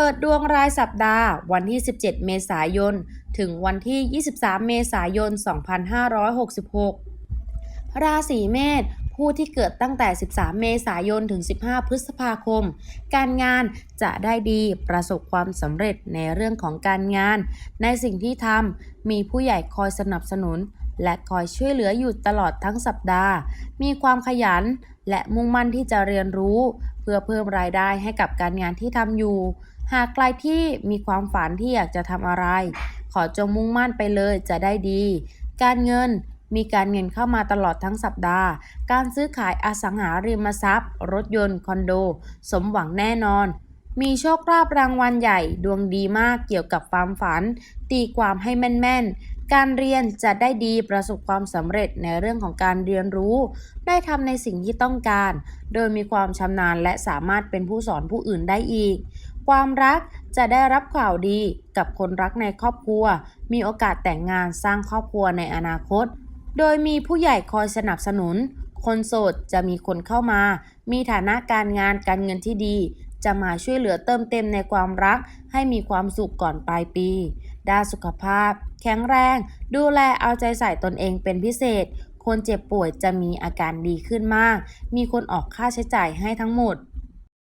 เปิดดวงรายสัปดาห์ วันที่ 17 เมษายน ถึงวันที่ 23 เมษายน 2566 ราศีเมษผู้ที่เกิดตั้งแต่ 13 เมษายน ถึง 15 พฤษภาคม การงานจะได้ดีประสบความสำเร็จในเรื่องของการงาน ในสิ่งที่ทำมีผู้ใหญ่คอยสนับสนุน และคอยช่วยเหลืออยู่ตลอดทั้งสัปดาห์ มีความขยันและมุ่งมั่นที่จะเรียนรู้ เพื่อเพิ่มรายได้ให้กับการงานที่ทำอยู่ หากใครที่มีความฝันที่อยากจะทำอะไร ขอจงมุ่งมั่นไปเลยจะได้ดี การเงินมีการเงินเข้ามาตลอดทั้งสัปดาห์ การซื้อขายอสังหาริมทรัพย์ รถยนต์ คอนโด สมหวังแน่นอน มีโชคลาภรางวัลใหญ่ ดวงดีมากเกี่ยวกับความฝัน ตีความให้แม่นๆ การเรียนจะได้ดีประสบความสำเร็จในเรื่องของการเรียนรู้ ได้ทำในสิ่งที่ต้องการ โดยมีความชำนาญและสามารถเป็นผู้สอนผู้อื่นได้อีก ความรักจะได้รับข่าวดีกับคนรักในครอบครัว มีโอกาสแต่งงานสร้างครอบครัวในอนาคต โดยมีผู้ใหญ่คอยสนับสนุน คนโสดจะมีคนเข้ามา มีฐานะการงานการเงินที่ดี จะมาช่วยเหลือเติมเต็มในความรักให้มีความสุขก่อนปลายปี ด้านสุขภาพ แข็งแรง ดูแลเอาใจใส่ตนเองเป็นพิเศษ คนเจ็บป่วยจะมีอาการดีขึ้นมาก มีคนออกค่าใช้จ่ายให้ทั้งหมด